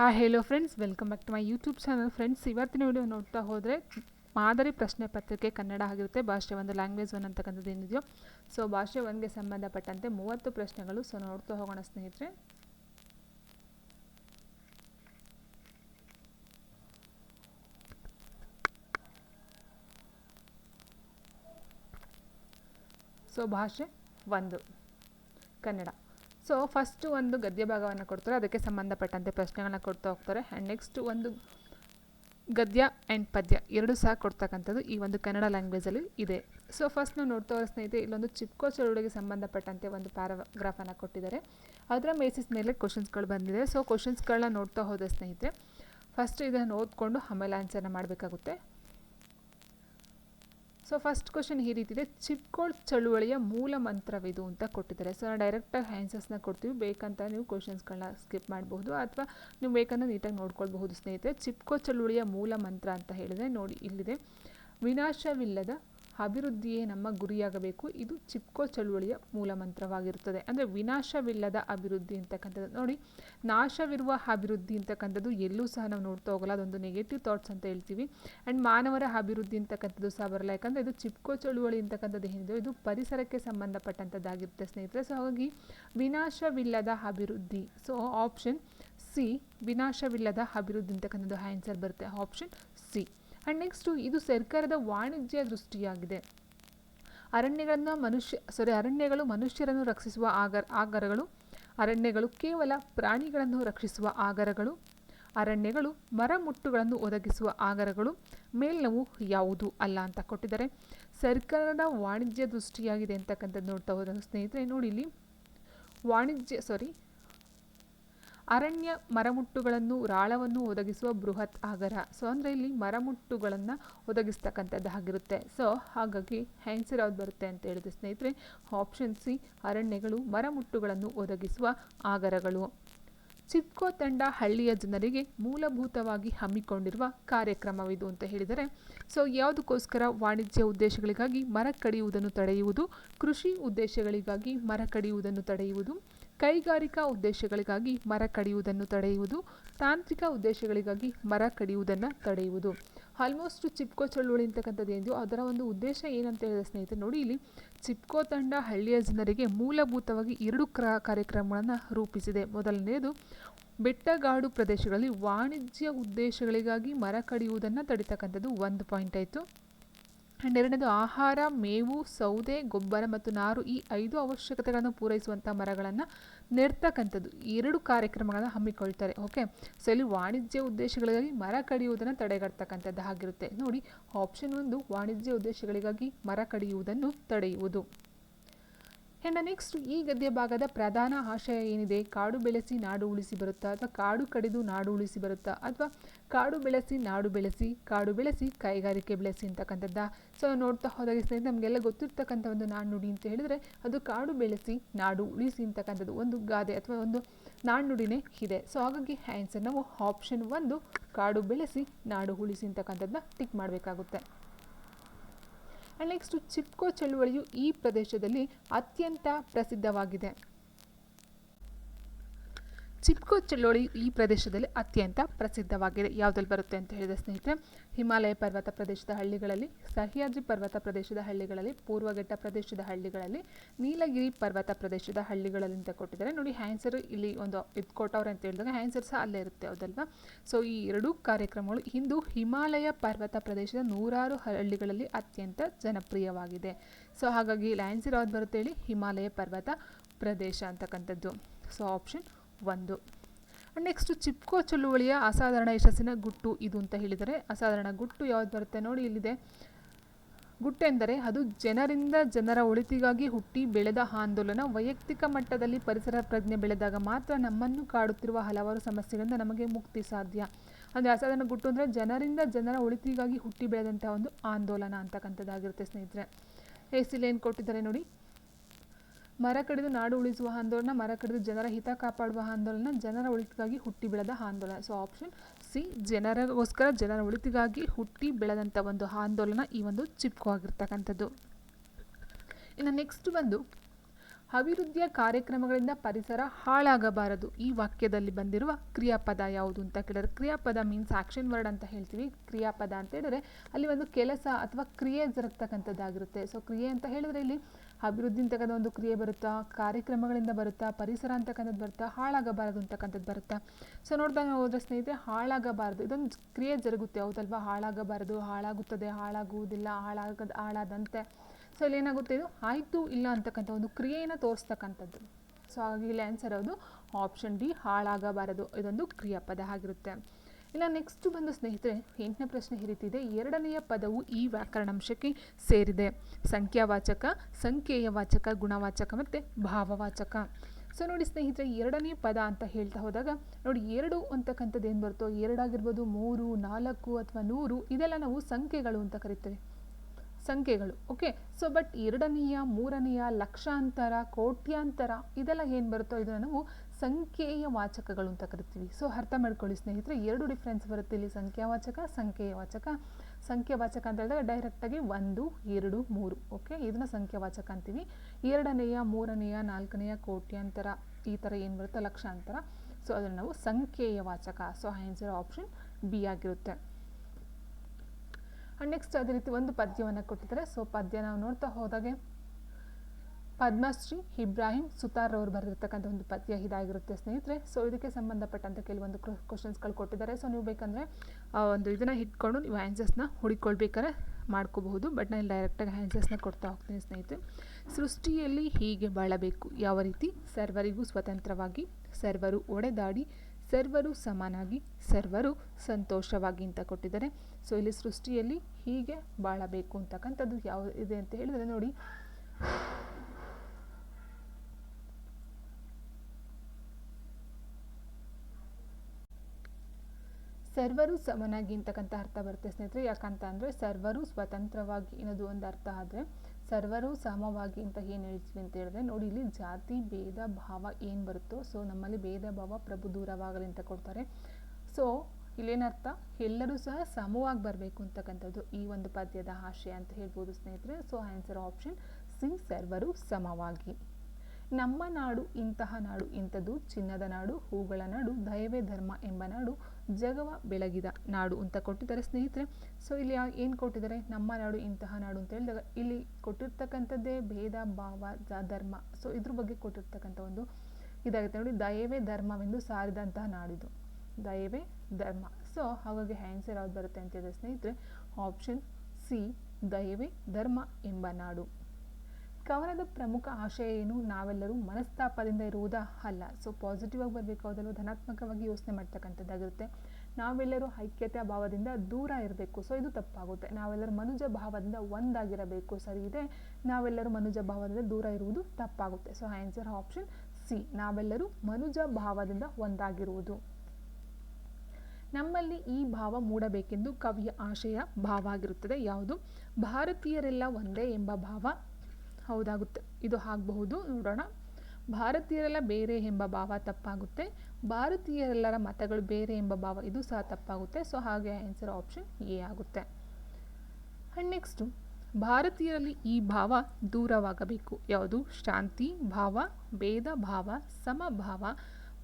Hi hello friends welcome back to my YouTube channel friends ಇವತ್ತಿನ video ನೋಡ್ತಾ ಹೋದರೆ ಮಾದರಿ ಪ್ರಶ್ನೆ ಪತ್ರಿಕೆ ಕನ್ನಡ ಆಗಿರುತ್ತೆ. ಭಾಷೆ ಒಂದು ಲ್ಯಾಂಗ್ವೇಜ್ ಒನ್ ಅಂತಕ್ಕಂಥದ್ದು ಏನಿದೆಯೋ. ಸೊ ಭಾಷೆ ಒನ್ಗೆ ಸಂಬಂಧಪಟ್ಟಂತೆ ಮೂವತ್ತು ಪ್ರಶ್ನೆಗಳು. ಸೊ ನೋಡ್ತಾ ಹೋಗೋಣ ಸ್ನೇಹಿತರೆ. ಸೊ ಭಾಷೆ ಒಂದು ಕನ್ನಡ. ಸೊ ಫಸ್ಟು ಒಂದು ಗದ್ಯ ಭಾಗವನ್ನು ಕೊಡ್ತಾರೆ. ಅದಕ್ಕೆ ಸಂಬಂಧಪಟ್ಟಂತೆ ಪ್ರಶ್ನೆಗಳನ್ನ ಕೊಡ್ತಾ ಹೋಗ್ತಾರೆ. ಆ್ಯಂಡ್ ನೆಕ್ಸ್ಟ್ ಒಂದು ಗದ್ಯ ಆ್ಯಂಡ್ ಪದ್ಯ ಎರಡು ಸಹ ಕೊಡ್ತಕ್ಕಂಥದ್ದು ಈ ಒಂದು ಕನ್ನಡ ಲ್ಯಾಂಗ್ವೇಜಲ್ಲಿ ಇದೆ. ಸೊ ಫಸ್ಟ್ ನಾವು ನೋಡ್ತಾ ಹೋದ ಸ್ನೇಹಿತರೆ, ಇಲ್ಲೊಂದು ಚಿಪ್ಕೋ ಚಳುವಳಿಗೆ ಸಂಬಂಧಪಟ್ಟಂತೆ ಒಂದು ಪ್ಯಾರಾಗ್ರಾಫನ್ನು ಕೊಟ್ಟಿದ್ದಾರೆ. ಅದರ ಬೇಸಿಸ್ ಮೇಲೆ ಕ್ವಶನ್ಸ್ಗಳು ಬಂದಿದೆ. ಸೊ ಕ್ವಶನ್ಸ್ಗಳನ್ನ ನೋಡ್ತಾ ಹೋದ ಸ್ನೇಹಿತರೆ ಫಸ್ಟ್ ಇದನ್ನು ಓದ್ಕೊಂಡು ಆಮೇಲೆ ಆನ್ಸರ್ನ ಮಾಡಬೇಕಾಗುತ್ತೆ. ಸೊ ಫಸ್ಟ್ ಕ್ವಶನ್ ಈ ರೀತಿ ಇದೆ. ಚಿಪ್ಕೋಳ್ ಚಳುವಳಿಯ ಮೂಲ ಮಂತ್ರವಿದು ಅಂತ ಕೊಟ್ಟಿದ್ದಾರೆ. ಸೊ ನಾವು ಡೈರೆಕ್ಟಾಗಿ ಆನ್ಸರ್ಸ್ನ ಕೊಡ್ತೀವಿ ಬೇಕಂತ ನೀವು ಕ್ವಶನ್ಸ್ಗಳನ್ನ ಸ್ಕಿಪ್ ಮಾಡಬಹುದು ಅಥವಾ ನೀವು ಬೇಕಂದ್ರೆ ನೀಟಾಗಿ ನೋಡ್ಕೊಳ್ಬಹುದು ಸ್ನೇಹಿತರೆ. ಚಿಪ್ಕೋ ಚಳುವಳಿಯ ಮೂಲ ಮಂತ್ರ ಅಂತ ಹೇಳಿದರೆ ನೋಡಿ ಇಲ್ಲಿದೆ. ವಿನಾಶವಿಲ್ಲದ ಅಭಿವೃದ್ಧಿಯೇ ನಮ್ಮ ಗುರಿಯಾಗಬೇಕು. ಇದು ಚಿಪ್ಕೋ ಚಳುವಳಿಯ ಮೂಲ ಮಂತ್ರವಾಗಿರುತ್ತದೆ. ಅಂದರೆ ವಿನಾಶವಿಲ್ಲದ ಅಭಿವೃದ್ಧಿ ಅಂತಕ್ಕಂಥದ್ದು. ನೋಡಿ, ನಾಶವಿರುವ ಅಭಿವೃದ್ಧಿ ಅಂತಕ್ಕಂಥದ್ದು ಎಲ್ಲೂ ಸಹ ನಾವು ನೋಡ್ತಾ ಹೋಗಲ್ಲ. ಅದೊಂದು ನೆಗೆಟಿವ್ ಥಾಟ್ಸ್ ಅಂತ ಹೇಳ್ತೀವಿ. ಆ್ಯಂಡ್ ಮಾನವರ ಅಭಿವೃದ್ಧಿ ಅಂತಕ್ಕಂಥದ್ದು ಸಹ ಬರಲ್ಲ. ಯಾಕಂದರೆ ಇದು ಚಿಪ್ಕೋ ಚಳುವಳಿ ಅಂತಕ್ಕಂಥದ್ದು ಏನಿದೆ, ಇದು ಪರಿಸರಕ್ಕೆ ಸಂಬಂಧಪಟ್ಟಂಥದ್ದಾಗಿರುತ್ತೆ ಸ್ನೇಹಿತರೆ. ಸೊ ಹಾಗಾಗಿ ವಿನಾಶವಿಲ್ಲದ ಅಭಿವೃದ್ಧಿ. ಸೊ ಆಪ್ಷನ್ ಸಿ ವಿನಾಶವಿಲ್ಲದ ಅಭಿವೃದ್ಧಿ ಅಂತಕ್ಕಂಥದ್ದು ಆನ್ಸರ್ ಬರುತ್ತೆ. ಆಪ್ಷನ್ ಸಿ ಆ್ಯಂಡ್ ನೆಕ್ಸ್ಟು ಇದು ಸರ್ಕಾರದ ವಾಣಿಜ್ಯ ದೃಷ್ಟಿಯಾಗಿದೆ. ಅರಣ್ಯಗಳನ್ನು ಮನುಷ್ಯ ಸಾರಿ ಅರಣ್ಯಗಳು ಮನುಷ್ಯರನ್ನು ರಕ್ಷಿಸುವ ಆಗರ ಆಗರಗಳು. ಅರಣ್ಯಗಳು ಕೇವಲ ಪ್ರಾಣಿಗಳನ್ನು ರಕ್ಷಿಸುವ ಆಗರಗಳು. ಅರಣ್ಯಗಳು ಮರಮುಟ್ಟುಗಳನ್ನು ಒದಗಿಸುವ ಆಗರಗಳು. ಮೇಲ್ನವು ಯಾವುದು ಅಲ್ಲ ಅಂತ ಕೊಟ್ಟಿದ್ದಾರೆ. ಸರ್ಕಾರದ ವಾಣಿಜ್ಯ ದೃಷ್ಟಿಯಾಗಿದೆ ಅಂತಕ್ಕಂಥದ್ದು ನೋಡ್ತಾ ಹೋದ ಸ್ನೇಹಿತರೆ, ನೋಡಿ ಇಲ್ಲಿ. ವಾಣಿಜ್ಯ ಸಾರಿ ಅರಣ್ಯ ಮರಮುಟ್ಟುಗಳನ್ನು ರಾಳವನ್ನು ಒದಗಿಸುವ ಬೃಹತ್ ಆಗರ. ಸೊ, ಅಂದರೆ ಇಲ್ಲಿ ಮರಮುಟ್ಟುಗಳನ್ನು ಒದಗಿಸ್ತಕ್ಕಂಥದ್ದಾಗಿರುತ್ತೆ ಸೊ, ಹಾಗಾಗಿ ಆನ್ಸರ್ ಯಾವ್ದು ಬರುತ್ತೆ ಅಂತ ಹೇಳಿದ್ರೆ ಸ್ನೇಹಿತರೆ ಆಪ್ಷನ್ ಸಿ ಅರಣ್ಯಗಳು ಮರಮುಟ್ಟುಗಳನ್ನು ಒದಗಿಸುವ ಆಗರಗಳು. ಚಿಪ್ಕೋ ತಂಡ ಹಳ್ಳಿಯ ಜನರಿಗೆ ಮೂಲಭೂತವಾಗಿ ಹಮ್ಮಿಕೊಂಡಿರುವ ಕಾರ್ಯಕ್ರಮವಿದು ಅಂತ ಹೇಳಿದರೆ, ಸೊ, ಯಾವುದಕ್ಕೋಸ್ಕರ ವಾಣಿಜ್ಯ ಉದ್ದೇಶಗಳಿಗಾಗಿ ಮರ ಕಡಿಯುವುದನ್ನು ತಡೆಯುವುದು, ಕೃಷಿ ಉದ್ದೇಶಗಳಿಗಾಗಿ ಮರ ಕಡಿಯುವುದನ್ನು ತಡೆಯುವುದು ಕೈಗಾರಿಕಾ ಉದ್ದೇಶಗಳಿಗಾಗಿ ಮರ ಕಡಿಯುವುದನ್ನು ತಡೆಯುವುದು, ತಾಂತ್ರಿಕ ಉದ್ದೇಶಗಳಿಗಾಗಿ ಮರ ಕಡಿಯುವುದನ್ನು ತಡೆಯುವುದು. ಆಲ್ಮೋಸ್ಟ್ ಚಿಪ್ಕೋ ಚಳುವಳಿ ಅಂತಕ್ಕಂಥದ್ದು ಏನಿದೆಯೋ ಅದರ ಒಂದು ಉದ್ದೇಶ ಏನಂತ ಹೇಳಿದ ಸ್ನೇಹಿತರೆ, ನೋಡಿ ಇಲ್ಲಿ ಚಿಪ್ಕೋ ತಂಡ ಹಳ್ಳಿಯ ಜನರಿಗೆ ಮೂಲಭೂತವಾಗಿ ಎರಡು ಕ್ರ ಕಾರ್ಯಕ್ರಮಗಳನ್ನು ರೂಪಿಸಿದೆ. ಮೊದಲನೆಯದು, ಬೆಟ್ಟಗಾಡು ಪ್ರದೇಶಗಳಲ್ಲಿ ವಾಣಿಜ್ಯ ಉದ್ದೇಶಗಳಿಗಾಗಿ ಮರ ಕಡಿಯುವುದನ್ನು ತಡಿತಕ್ಕಂಥದ್ದು ಒಂದು ಪಾಯಿಂಟ್ ಆಯಿತು. ಆ್ಯಂಡ್ ಎರಡನೇದು ಆಹಾರ, ಮೇವು, ಸೌದೆ, ಗೊಬ್ಬರ ಮತ್ತು ನಾರು ಈ ಐದು ಅವಶ್ಯಕತೆಗಳನ್ನು ಪೂರೈಸುವಂಥ ಮರಗಳನ್ನು ನೆಡ್ತಕ್ಕಂಥದ್ದು. ಎರಡು ಕಾರ್ಯಕ್ರಮಗಳನ್ನು ಹಮ್ಮಿಕೊಳ್ತಾರೆ. ಓಕೆ ಸೊ ಇಲ್ಲಿ ವಾಣಿಜ್ಯ ಉದ್ದೇಶಗಳಿಗಾಗಿ ಮರ ಕಡಿಯುವುದನ್ನು ತಡೆಗಟ್ಟತಕ್ಕಂಥದ್ದು ಆಗಿರುತ್ತೆ ನೋಡಿ ಆಪ್ಷನ್ ಒಂದು ವಾಣಿಜ್ಯ ಉದ್ದೇಶಗಳಿಗಾಗಿ ಮರ ಕಡಿಯುವುದನ್ನು ತಡೆಯುವುದು. ಆ್ಯಂಡ್ ನೆಕ್ಸ್ಟ್ ಈ ಗದ್ಯ ಭಾಗದ ಪ್ರಧಾನ ಆಶಯ ಏನಿದೆ? ಕಾಡು ಬೆಳೆಸಿ ನಾಡು ಉಳಿಸಿ ಬರುತ್ತಾ? ಅಥವಾ ಕಾಡು ಕಡಿದು ನಾಡು ಉಳಿಸಿ ಬರುತ್ತಾ? ಅಥವಾ ಕಾಡು ಬೆಳೆಸಿ ನಾಡು ಬೆಳೆಸಿ, ಕಾಡು ಬೆಳೆಸಿ ಕೈಗಾರಿಕೆ ಬೆಳೆಸಿ ಅಂತಕ್ಕಂಥದ್ದು? ಸೊ ನೋಡ್ತಾ ಹೋದಾಗ ಸ್ನೇಹಿತರೆ, ನಮಗೆಲ್ಲ ಗೊತ್ತಿರ್ತಕ್ಕಂಥ ಒಂದು ನಾಣ್ಣುಡಿ ಅಂತ ಹೇಳಿದರೆ, ಅದು ಕಾಡು ಬೆಳೆಸಿ ನಾಡು ಉಳಿಸಿ ಅಂತಕ್ಕಂಥದ್ದು ಒಂದು ಗಾದೆ ಅಥವಾ ಒಂದು ನಾಣ್ಣುಡಿನೇ ಇದೆ. ಸೊ ಹಾಗಾಗಿ ಆನ್ಸರ್ ನಾವು ಆಪ್ಷನ್ ಒಂದು, ಕಾಡು ಬೆಳೆಸಿ ನಾಡು ಉಳಿಸಿ ಅಂತಕ್ಕಂಥದ್ದನ್ನ ಟಿಕ್ ಮಾಡಬೇಕಾಗುತ್ತೆ. ಆ್ಯಂಡ್ ನೆಕ್ಸ್ಟು ಚಿಪ್ಕೋ ಚಳುವಳಿಯು ಈ ಪ್ರದೇಶದಲ್ಲಿ ಅತ್ಯಂತ ಪ್ರಸಿದ್ಧವಾಗಿದೆ. ಚಿಪ್ಕೋ ಚಳ್ಳೋಳಿ ಈ ಪ್ರದೇಶದಲ್ಲಿ ಅತ್ಯಂತ ಪ್ರಸಿದ್ಧವಾಗಿದೆ. ಯಾವುದಲ್ಲಿ ಬರುತ್ತೆ ಅಂತ ಹೇಳಿದ ಸ್ನೇಹಿತರೆ, ಹಿಮಾಲಯ ಪರ್ವತ ಪ್ರದೇಶದ ಹಳ್ಳಿಗಳಲ್ಲಿ, ಸಹ್ಯಾದ್ರಿ ಪರ್ವತ ಪ್ರದೇಶದ ಹಳ್ಳಿಗಳಲ್ಲಿ, ಪೂರ್ವಘಟ್ಟ ಪ್ರದೇಶದ ಹಳ್ಳಿಗಳಲ್ಲಿ, ನೀಲಗಿರಿ ಪರ್ವತ ಪ್ರದೇಶದ ಹಳ್ಳಿಗಳಲ್ಲಿ ಅಂತ ಕೊಟ್ಟಿದ್ದಾರೆ. ನೋಡಿ, ಹ್ಯಾನ್ಸರ್ ಇಲ್ಲಿ ಒಂದು ಇದು ಕೊಟ್ಟವ್ರೆ ಅಂತ ಹೇಳಿದಾಗ ಹ್ಯಾನ್ಸರ್ ಸಹ ಅಲ್ಲೇ ಇರುತ್ತೆ, ಹೌದಲ್ವಾ? ಸೊ ಈ ಎರಡೂ ಕಾರ್ಯಕ್ರಮಗಳು ಇಂದು ಹಿಮಾಲಯ ಪರ್ವತ ಪ್ರದೇಶದ ನೂರಾರು ಹಳ್ಳಿಗಳಲ್ಲಿ ಅತ್ಯಂತ ಜನಪ್ರಿಯವಾಗಿದೆ. ಸೊ ಹಾಗಾಗಿ ಇಲ್ಲಿ ಆನ್ಸರ್ ಯಾವ್ದು ಬರುತ್ತೆ ಹೇಳಿ? ಹಿಮಾಲಯ ಪರ್ವತ ಪ್ರದೇಶ ಅಂತಕ್ಕಂಥದ್ದು. ಸೊ ಆಪ್ಷನ್ ಒಂದು. ನೆಕ್ಸ್ಟ್ ಚಿಪ್ಕೋ ಚಳುವಳಿಯ ಅಸಾಧಾರಣ ಯಶಸ್ಸಿನ ಗುಟ್ಟು ಇದು ಅಂತ ಹೇಳಿದರೆ, ಅಸಾಧಾರಣ ಗುಟ್ಟು ಯಾವ್ದು ಬರುತ್ತೆ ನೋಡಿ ಇಲ್ಲಿದೆ. ಗುಟ್ಟೆಂದರೆ ಅದು ಜನರಿಂದ ಜನರ ಒಳಿತಿಗಾಗಿ ಹುಟ್ಟಿ ಬೆಳೆದ ಆಂದೋಲನ, ವೈಯಕ್ತಿಕ ಮಟ್ಟದಲ್ಲಿ ಪರಿಸರ ಪ್ರಜ್ಞೆ ಬೆಳೆದಾಗ ಮಾತ್ರ ನಮ್ಮನ್ನು ಕಾಡುತ್ತಿರುವ ಹಲವಾರು ಸಮಸ್ಯೆಗಳಿಂದ ನಮಗೆ ಮುಕ್ತಿ ಸಾಧ್ಯ. ಅಂದರೆ ಅಸಾಧಾರಣ ಗುಟ್ಟು ಅಂದರೆ ಜನರಿಂದ ಜನರ ಒಳಿತಿಗಾಗಿ ಹುಟ್ಟಿ ಬೆಳೆದಂಥ ಒಂದು ಆಂದೋಲನ ಅಂತಕ್ಕಂಥದ್ದಾಗಿರುತ್ತೆ ಸ್ನೇಹಿತರೆ. ಎಸಿಲ್ ಏನು ಕೊಟ್ಟಿದ್ದಾರೆ ನೋಡಿ. ಮರ ಕಡಿದು ನಾಡು ಉಳಿಸುವ ಆಂದೋಲನ, ಮರ ಕಡಿದು ಜನರ ಹಿತ ಕಾಪಾಡುವ ಆಂದೋಲನ, ಜನರ ಒಳಿತಿಗಾಗಿ ಹುಟ್ಟಿ ಬೆಳೆದ ಆಂದೋಲನ. ಸೊ ಆಪ್ಷನ್ ಸಿ ಜನರಗೋಸ್ಕರ ಜನರ ಒಳಿತಿಗಾಗಿ ಹುಟ್ಟಿ ಬೆಳೆದಂಥ ಒಂದು ಆಂದೋಲನ ಈ ಒಂದು ಚಿಪ್ಕು ಆಗಿರ್ತಕ್ಕಂಥದ್ದು. ಇನ್ನು ನೆಕ್ಸ್ಟ್ ಬಂದು, ಅಭಿವೃದ್ಧಿಯ ಕಾರ್ಯಕ್ರಮಗಳಿಂದ ಪರಿಸರ ಹಾಳಾಗಬಾರದು. ಈ ವಾಕ್ಯದಲ್ಲಿ ಬಂದಿರುವ ಕ್ರಿಯಾಪದ ಯಾವುದು ಅಂತ ಕೇಳಿದ್ರೆ, ಕ್ರಿಯಾಪದ ಮೀನ್ಸ್ ಆಕ್ಷನ್ ವರ್ಡ್ ಅಂತ ಹೇಳ್ತೀವಿ. ಕ್ರಿಯಾಪದ ಅಂತ ಹೇಳಿದ್ರೆ, ಅಲ್ಲಿ ಒಂದು ಕೆಲಸ ಅಥವಾ ಕ್ರಿಯೆ ಜರುಗ್ತಕ್ಕಂಥದ್ದಾಗಿರುತ್ತೆ. ಸೊ ಕ್ರಿಯೆ ಅಂತ ಹೇಳಿದ್ರೆ ಇಲ್ಲಿ ಅಭಿವೃದ್ಧಿ ಅಂತಕ್ಕಂಥ ಒಂದು ಕ್ರಿಯೆ ಬರುತ್ತಾ, ಕಾರ್ಯಕ್ರಮಗಳಿಂದ ಬರುತ್ತಾ, ಪರಿಸರ ಅಂತಕ್ಕಂಥದ್ದು ಬರುತ್ತಾ, ಹಾಳಾಗಬಾರದು ಅಂತಕ್ಕಂಥದ್ದು ಬರುತ್ತಾ? ಸೊ ನೋಡಿದಾಗ ಹೋದ್ರೆ ಸ್ನೇಹಿತರೆ, ಹಾಳಾಗಬಾರದು. ಇದೊಂದು ಕ್ರಿಯೆ ಜರುಗುತ್ತೆ, ಹೌದಲ್ವಾ? ಹಾಳಾಗಬಾರದು, ಹಾಳಾಗುತ್ತದೆ, ಹಾಳಾಗುವುದಿಲ್ಲ, ಹಾಳಾಗದ, ಹಾಳಾದಂತೆ. ಸೊ ಇಲ್ಲಿ ಏನಾಗುತ್ತೆ ಇದು? ಆಯಿತು, ಇಲ್ಲ ಅಂತಕ್ಕಂಥ ಒಂದು ಕ್ರಿಯೆಯನ್ನು ತೋರಿಸ್ತಕ್ಕಂಥದ್ದು. ಸೊ ಹಾಗಾಗಿ ಇಲ್ಲಿ ಆನ್ಸರ್ ಹೌದು ಆಪ್ಷನ್ ಡಿ ಹಾಳಾಗಬಾರದು. ಇದೊಂದು ಕ್ರಿಯಾಪದ ಆಗಿರುತ್ತೆ. ಇನ್ನು ನೆಕ್ಸ್ಟ್ ಬಂದು ಸ್ನೇಹಿತರೆ, ಎಂಟನೇ ಪ್ರಶ್ನೆ ಹಿರಿತಿದೆ. ಎರಡನೆಯ ಪದವು ಈ ವ್ಯಾಕರಣಾಂಶಕ್ಕೆ ಸೇರಿದೆ. ಸಂಖ್ಯಾವಾಚಕ ಸಂಖ್ಯೆಯ ವಾಚಕ ಗುಣವಾಚಕ ಮತ್ತು ಭಾವವಾಚಕ. ಸೊ ನೋಡಿ ಸ್ನೇಹಿತರೆ, ಎರಡನೇ ಪದ ಅಂತ ಹೇಳ್ತಾ ಹೋದಾಗ, ನೋಡಿ ಎರಡು ಅಂತಕ್ಕಂಥದ್ದು ಏನು ಬರುತ್ತೋ ಎರಡಾಗಿರ್ಬೋದು ಮೂರು, ನಾಲ್ಕು ಅಥವಾ ನೂರು, ಇದೆಲ್ಲ ನಾವು ಸಂಖ್ಯೆಗಳು ಅಂತ ಕರಿತೇವೆ. ಸಂಖ್ಯೆಗಳು ಓಕೆ ಸೊ ಬಟ್ ಎರಡನೆಯ, ಮೂರನೆಯ ಲಕ್ಷಾಂತರ, ಕೋಟ್ಯಾಂತರ, ಇದೆಲ್ಲ ಏನು ಬರುತ್ತೋ ಇದನ್ನು ನಾವು ಸಂಖ್ಯೆಯ ವಾಚಕಗಳು ಅಂತ ಕರಿತೀವಿ. ಸೊ ಅರ್ಥ ಮಾಡ್ಕೊಳ್ಳಿ ಸ್ನೇಹಿತರೆ, ಎರಡು ಡಿಫ್ರೆನ್ಸ್ ಬರುತ್ತೆ ಇಲ್ಲಿ. ಸಂಖ್ಯಾವಾಚಕ ಸಂಖ್ಯೆಯ ವಾಚಕ. ಸಂಖ್ಯಾವಾಚಕ ಅಂತ ಹೇಳಿದಾಗ ಡೈರೆಕ್ಟಾಗಿ ಒಂದು, ಎರಡು, ಮೂರು ಓಕೆ ಇದನ್ನ ಸಂಖ್ಯಾವಾಚಕ ಅಂತೀವಿ. ಎರಡನೆಯ, ಮೂರನೆಯ, ನಾಲ್ಕನೆಯ ಕೋಟ್ಯಾಂತರ ಈ ಥರ ಏನು ಬರುತ್ತೆ? ಲಕ್ಷಾಂತರ. ಸೊ ಅದನ್ನು ನಾವು ಸಂಖ್ಯೆಯ ವಾಚಕ ಸೊ ಆನ್ಸರ್ ಆಪ್ಷನ್ ಬಿ ಆಗಿರುತ್ತೆ. ನೆಕ್ಸ್ಟ್ ಅದೇ ರೀತಿ ಒಂದು ಪದ್ಯವನ್ನು ಕೊಟ್ಟಿದ್ದಾರೆ. ಸೊ ಪದ್ಯ ನಾವು ನೋಡ್ತಾ ಹೋದಾಗೆ ಪದ್ಮಶ್ರೀ ಇಬ್ರಾಹಿಂ ಸುತಾರ್ ಅವರು ಬರೆದಿರ್ತಕ್ಕಂಥ ಒಂದು ಪದ್ಯ ಇದಾಗಿರುತ್ತೆ, ಸ್ನೇಹಿತರೆ. ಸೊ ಇದಕ್ಕೆ ಸಂಬಂಧಪಟ್ಟಂಥ ಕೆಲವೊಂದು ಕ್ವಶನ್ಸ್ಗಳು ಕೊಟ್ಟಿದ್ದಾರೆ. ಸೊ ನೀವು ಬೇಕಂದರೆ ಒಂದು ಇದನ್ನು ಇಟ್ಕೊಂಡು ನೀವು ಆನ್ಸರ್ಸ್ನ ಹುಡುಕೊಳ್ಬೇಕಾದ್ರೆ ಮಾಡ್ಕೋಬಹುದು. ಬಟ್ ನಾನು ಡೈರೆಕ್ಟಾಗಿ ಆನ್ಸರ್ಸ್ನ ಕೊಡ್ತಾ ಹೋಗ್ತೀನಿ, ಸ್ನೇಹಿತರೆ. ಸೃಷ್ಟಿಯಲ್ಲಿ ಹೀಗೆ ಬಾಳಬೇಕು. ಯಾವ ರೀತಿ? ಸರ್ವರಿಗೂ ಸ್ವತಂತ್ರವಾಗಿ, ಸರ್ವರು ಒಡೆದಾಡಿ, ಸರ್ವರು ಸಮಾನಾಗಿ, ಸರ್ವರು ಸಂತೋಷವಾಗಿ ಅಂತ ಕೊಟ್ಟಿದ್ದಾರೆ. ಸೊ ಇಲ್ಲಿ ಸೃಷ್ಟಿಯಲ್ಲಿ ಹೀಗೆ ಬಾಳಬೇಕು ಅಂತಕ್ಕಂಥದ್ದು ಯಾವ, ಇದೆ ಅಂತ ಹೇಳಿದ್ರೆ ನೋಡಿ. ಸರ್ವರು ಸಮನಾಗಿ ಅಂತಕ್ಕಂಥ ಅರ್ಥ ಬರುತ್ತೆ ಸ್ನೇಹಿತರೆ. ಯಾಕಂತ ಅಂದರೆ ಸರ್ವರು ಸ್ವತಂತ್ರವಾಗಿ ಅನ್ನೋದು ಒಂದು ಅರ್ಥ ಆದರೆ ಸರ್ವರು ಸಮವಾಗಿ ಅಂತ ಏನು ಹೇಳ್ತೀವಿ ಅಂತ ಹೇಳಿದ್ರೆ ನೋಡಿ ಇಲ್ಲಿ ಜಾತಿ, ಭೇದ, ಭಾವ ಏನು ಬರುತ್ತೋ, ಸೊ ನಮ್ಮಲ್ಲಿ ಭೇದ, ಭಾವ, ಪ್ರಭು ದೂರವಾಗಲಿ ಅಂತ ಕೊಡ್ತಾರೆ. ಸೊ ಇಲ್ಲೇನರ್ಥ ಎಲ್ಲರೂ ಸಹ ಸಮವಾಗಿ ಬರಬೇಕು ಅಂತಕ್ಕಂಥದ್ದು ಈ ಒಂದು ಪದ್ಯದ ಆಶಯ ಅಂತ ಹೇಳ್ಬೋದು ಸ್ನೇಹಿತರೆ. ಸೊ ಆನ್ಸರ್ ಆಪ್ಷನ್ ಸಿ, ಸರ್ವರು ಸಮವಾಗಿ. ನಮ್ಮ ನಾಡು ಇಂತಹ ನಾಡು ಇಂಥದ್ದು, ಚಿನ್ನದ ನಾಡು, ಹೂಗಳ ನಾಡು ದಯವೇ ಧರ್ಮ ಎಂಬ ನಾಡು ಜಗವ ಬೆಳಗಿದ ನಾಡು ಅಂತ ಕೊಟ್ಟಿದ್ದಾರೆ ಸ್ನೇಹಿತರೆ. ಸೊ ಇಲ್ಲಿ ಏನು ಕೊಟ್ಟಿದ್ದಾರೆ? ನಮ್ಮ ನಾಡು, ಇಂತಹ ನಾಡು ಅಂತ ಹೇಳಿದಾಗ ಇಲ್ಲಿ ಕೊಟ್ಟಿರ್ತಕ್ಕಂಥದ್ದೇ ಭೇದ, ಭಾವ ಧರ್ಮ. ಸೊ ಇದ್ರ ಬಗ್ಗೆ ಕೊಟ್ಟಿರ್ತಕ್ಕಂಥ ಒಂದು ಇದಾಗುತ್ತೆ ನೋಡಿ. ದಯವೇ ಧರ್ಮವೆಂದು ಸಾರಿದಂತಹ ನಾಡಿದು. ದಯವೇ ಧರ್ಮ. ಸೊ ಹಾಗಾಗಿ ಆನ್ಸರ್ ಯಾವ್ದು ಬರುತ್ತೆ ಅಂತ ಹೇಳಿದ್ರೆ ಸ್ನೇಹಿತರೆ ಆಪ್ಷನ್ ಸಿ ದಯವೇ ಧರ್ಮ ಎಂಬ ನಾಡು. ಕವನದ ಪ್ರಮುಖ ಆಶಯ ಏನು? ನಾವೆಲ್ಲರೂ ಮನಸ್ತಾಪದಿಂದ ಇರುವುದಾ ಅಲ್ಲ. ಸೊ ಪಾಸಿಟಿವ್ ಆಗಿ ಬರಬೇಕು, ಅದಲ್ಲೂ ಧನಾತ್ಮಕವಾಗಿ ಯೋಚನೆ ಮಾಡ್ತಕ್ಕಂಥದ್ದಾಗಿರುತ್ತೆ. ನಾವೆಲ್ಲರೂ ಐಕ್ಯತೆಯ ಭಾವದಿಂದ ದೂರ ಇರಬೇಕು. ಸೊ ಇದು ತಪ್ಪಾಗುತ್ತೆ. ನಾವೆಲ್ಲರೂ ಮನುಜ ಭಾವದಿಂದ ಒಂದಾಗಿರಬೇಕು. ಸರಿ ಇದೆ. ನಾವೆಲ್ಲರೂ ಮನುಜ ಭಾವದಿಂದ ದೂರ ಇರುವುದು ತಪ್ಪಾಗುತ್ತೆ. ಸೊ ಆನ್ಸರ್ ಆಪ್ಷನ್ ಸಿ ನಾವೆಲ್ಲರೂ ಮನುಜ ಭಾವದಿಂದ ಒಂದಾಗಿರುವುದು. ನಮ್ಮಲ್ಲಿ ಈ ಭಾವ ಮೂಡಬೇಕೆಂದು ಕವಿಯ ಆಶಯ ಭಾವ ಆಗಿರುತ್ತದೆ. ಯಾವುದು? ಭಾರತೀಯರೆಲ್ಲ ಒಂದೇ ಎಂಬ ಭಾವ ಹೌದಾಗುತ್ತೆ. ಇದು ಆಗಬಹುದು, ನೋಡೋಣ. ಭಾರತೀಯರೆಲ್ಲ ಬೇರೆ ಎಂಬ ಭಾವ ತಪ್ಪಾಗುತ್ತೆ. ಭಾರತೀಯರೆಲ್ಲರ ಮತಗಳು ಬೇರೆ ಎಂಬ ಭಾವ, ಇದು ಸಹ ತಪ್ಪಾಗುತ್ತೆ. ಸೊ ಹಾಗೆ ಆನ್ಸರ್ ಆಪ್ಷನ್ ಎ ಆಗುತ್ತೆ. ಆ್ಯಂಡ್ ನೆಕ್ಸ್ಟು ಭಾರತೀಯರಲ್ಲಿ ಈ ಭಾವ ದೂರವಾಗಬೇಕು. ಯಾವುದು? ಶಾಂತಿ ಭಾವ, ಭೇದ ಭಾವ ಸಮಭಾವ